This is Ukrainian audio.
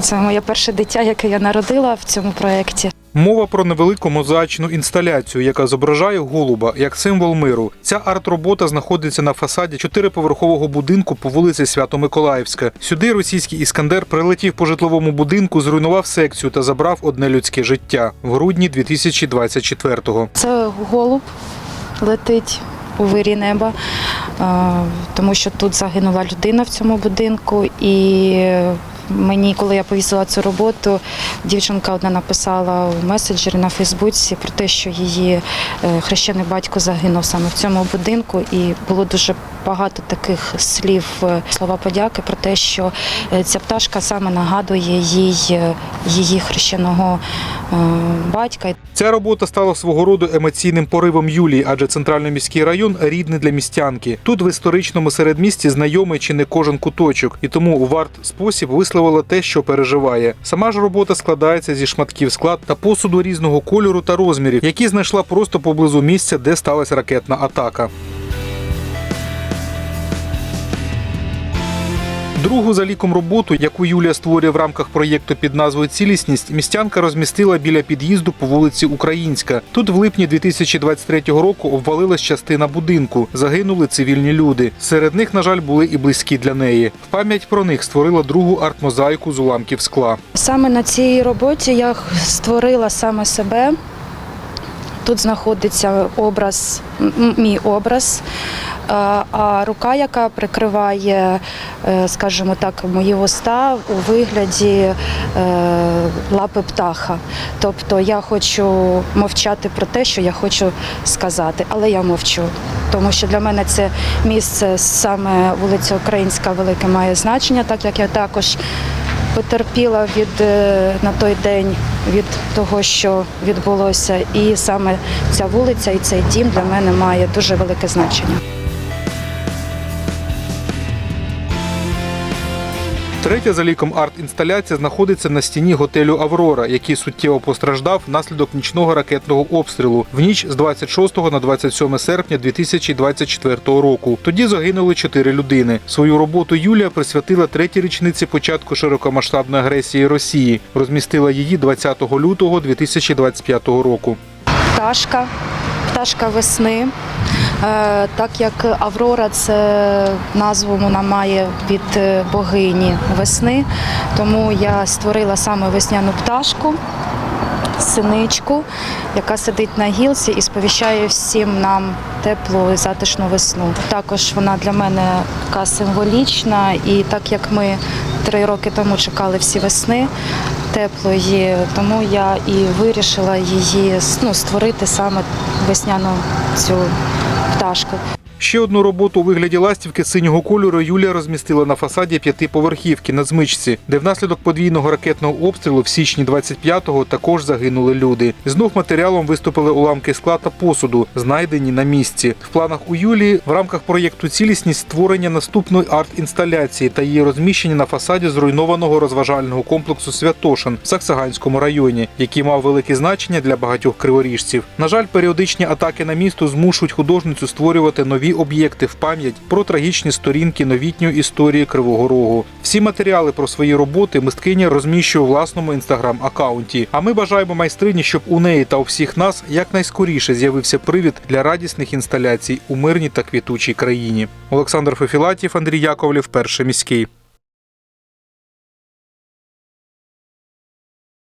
Це моє перше дитя, яке я народила в цьому проєкті. Мова про невелику мозаїчну інсталяцію, яка зображає голуба як символ миру. Ця арт-робота знаходиться на фасаді чотириповерхового будинку по вулиці Свято-Миколаївська. Сюди російський іскандер прилетів по житловому будинку, зруйнував секцію та забрав одне людське життя в грудні 2024-го. Це голуб летить у вирі неба, тому що тут загинула людина в цьому будинку. І мені, коли я повісила цю роботу, дівчинка одна написала в меседжері на Фейсбуці про те, що її е, хрещений батько загинув саме в цьому будинку, і було дуже багато таких слів, е, слова подяки про те, що е, ця пташка саме нагадує їй її хрещеного батька. Ця робота стала свого роду емоційним поривом Юлії, адже центральний міський район рідний для містянки. Тут в історичному середмісті знайомий чи не кожен куточок, і тому в арт-спосіб висловила те, що переживає. Сама ж робота складається зі шматків склад та посуду різного кольору та розмірів, які знайшла просто поблизу місця, де сталася ракетна атака. Другу за ліком роботу, яку Юлія створює в рамках проєкту під назвою Цілісність, містянка розмістила біля під'їзду по вулиці Українська. Тут в липні 2023 року обвалилась частина будинку. Загинули цивільні люди. Серед них, на жаль, були і близькі для неї. В пам'ять про них створила другу арт-мозаїку з уламків скла. Саме на цій роботі я створила саме себе. Тут знаходиться образ, мій образ, а рука, яка прикриває, е, скажімо так, мої вуста у вигляді е, лапи птаха. Тобто я хочу мовчати про те, що я хочу сказати, але я мовчу. Тому що для мене це місце саме вулиця Українська велике має значення, так як я також потерпіла від е, на той день від того, що відбулося, і саме ця вулиця і цей дім для мене має дуже велике значення. Третя за ліком арт-інсталяція знаходиться на стіні готелю Аврора, який суттєво постраждав внаслідок нічного ракетного обстрілу в ніч з 26 на 27 серпня 2024 року. Тоді загинули чотири людини. Свою роботу Юлія присвятила третій річниці початку широкомасштабної агресії Росії. Розмістила її 20 лютого 2025 року. Пташка, пташка весни. Е, Так як Аврора це назву вона має від е, богині весни, тому я створила саме весняну пташку, синичку, яка сидить на гілці і сповіщає всім нам теплу і затишну весну. Також вона для мене така символічна, і так як ми три роки тому чекали всі весни теплої, тому я і вирішила її ну, створити саме весняну цю пташку. Ще одну роботу у вигляді ластівки синього кольору Юлія розмістила на фасаді п'ятиповерхівки на Змичці, де внаслідок подвійного ракетного обстрілу в січні 25-го також загинули люди. Знов матеріалом виступили уламки скла та посуду, знайдені на місці. В планах у Юлії в рамках проєкту Цілісність створення наступної арт-інсталяції та її розміщення на фасаді зруйнованого розважального комплексу Святошин в Саксаганському районі, який мав велике значення для багатьох криворіжців. На жаль, періодичні атаки на місто змушують художницю створювати нові об'єкти в пам'ять про трагічні сторінки новітньої історії Кривого Рогу. Всі матеріали про свої роботи мисткиня розміщує у власному інстаграм-аккаунті. А ми бажаємо майстрині, щоб у неї та у всіх нас якнайскоріше з'явився привід для радісних інсталяцій у мирній та квітучій країні. Олександр Фефілатів, Андрій Яковлів, перший міський.